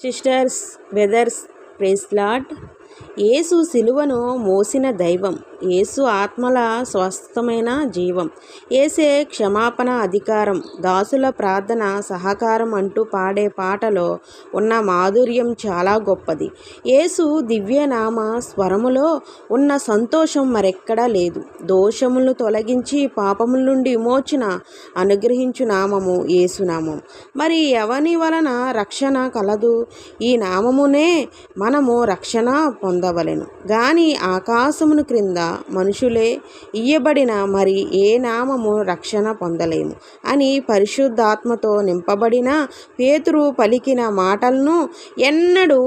Sisters brothers ప్రెస్లాట్ యేసు సిలువను మోసిన దైవం. యేసు ఆత్మల స్వస్థమైన జీవం. ఏసే క్షమాపణ అధికారం దాసుల ప్రార్థన సహకారం అంటూ పాడే పాటలో ఉన్న మాధుర్యం చాలా గొప్పది. యేసు దివ్యనామ స్వరములో ఉన్న సంతోషం మరెక్కడా లేదు. దోషములను తొలగించి పాపముల నుండి విమోచన అనుగ్రహించు నామము యేసునామం మరి ఎవని వలన రక్షణ కలదు? ఈ నామమునే మనము రక్షణ పొందవలెను. గాని ఆకాశమును క్రింద మనుషులే ఇయ్యబడిన మరి ఏ నామము రక్షణ పొందలేము. అని పరిశుద్ధాత్మతో నింపబడిన పేతురు పలికిన మాటలను ఎన్నడూ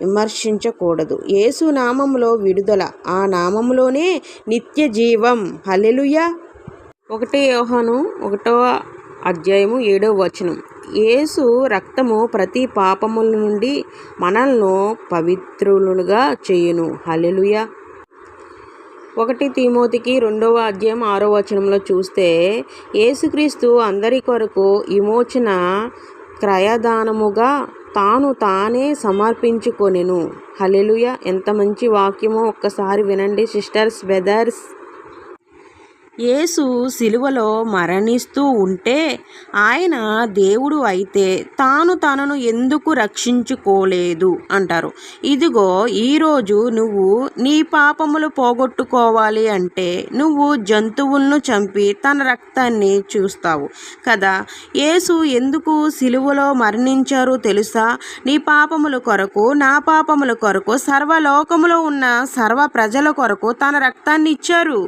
విమర్శించకూడదు. యేసు నామంలో విడుదల ఆ నామంలోనే నిత్య జీవం. హలెలుయ ఒకటే యోహను ఒకటో అధ్యాయము ఏడో వచనం. యేసు రక్తము ప్రతి పాపముల నుండి మనల్ని పవిత్రులుగా చేయును. హల్లెలూయా. ఒకటి తిమోతికి రెండవ అధ్యాయం ఆరో వచనంలో చూస్తే యేసుక్రీస్తు అందరి కొరకు విమోచన క్రయదానముగా తాను తానే సమర్పించుకొనెను. హలెలుయ ఎంత మంచి వాక్యమో ఒక్కసారి వినండి సిస్టర్స్ బ్రదర్స్. యేసు సిలువలో మరణిస్తూ ఉంటే ఆయన దేవుడు అయితే తాను తనను ఎందుకు రక్షించుకోలేదు అంటారు. ఇదిగో ఈరోజు నువ్వు నీ పాపములు పోగొట్టుకోవాలి అంటే నువ్వు జంతువులను చంపి తన రక్తాన్ని చూస్తావు కదా. యేసు ఎందుకు సిలువలో మరణించారు తెలుసా? నీ పాపముల కొరకు నా పాపముల కొరకు సర్వలోకములో ఉన్న సర్వ ప్రజల కొరకు తన రక్తాన్ని ఇచ్చారు.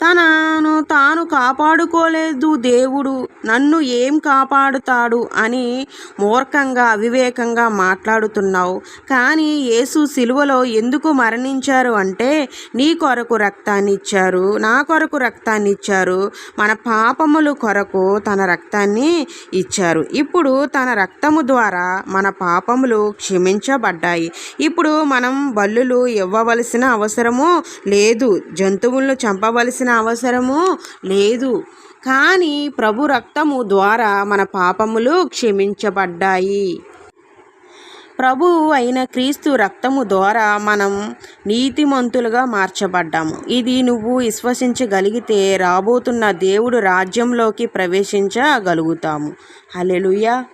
తనను తాను కాపాడుకోలేదు దేవుడు. నన్ను ఏం కాపాడుతాడు అని మూర్ఖంగా అవివేకంగా మాట్లాడుతున్నావు. కానీ యేసు సిలువలో ఎందుకు మరణించారు అంటే నీ కొరకు రక్తాన్ని ఇచ్చారు నా కొరకు రక్తాన్ని ఇచ్చారు మన పాపములు కొరకు తన రక్తాన్ని ఇచ్చారు. ఇప్పుడు తన రక్తము ద్వారా మన పాపములు క్షమించబడ్డాయి. ఇప్పుడు మనం బల్లులు ఇవ్వవలసిన అవసరము లేదు జంతువులను చంపవలసిన అవసరము లేదు. కానీ ప్రభు రక్తము ద్వారా మన పాపములు క్షమించబడ్డాయి. ప్రభువు అయిన క్రీస్తు రక్తము ద్వారా మనం నీతిమంతులుగా మార్చబడ్డాము. ఇది నువ్వు విశ్వసించగలిగితే రాబోతున్న దేవుడు రాజ్యంలోకి ప్రవేశించగలుగుతాము. హలెలుయా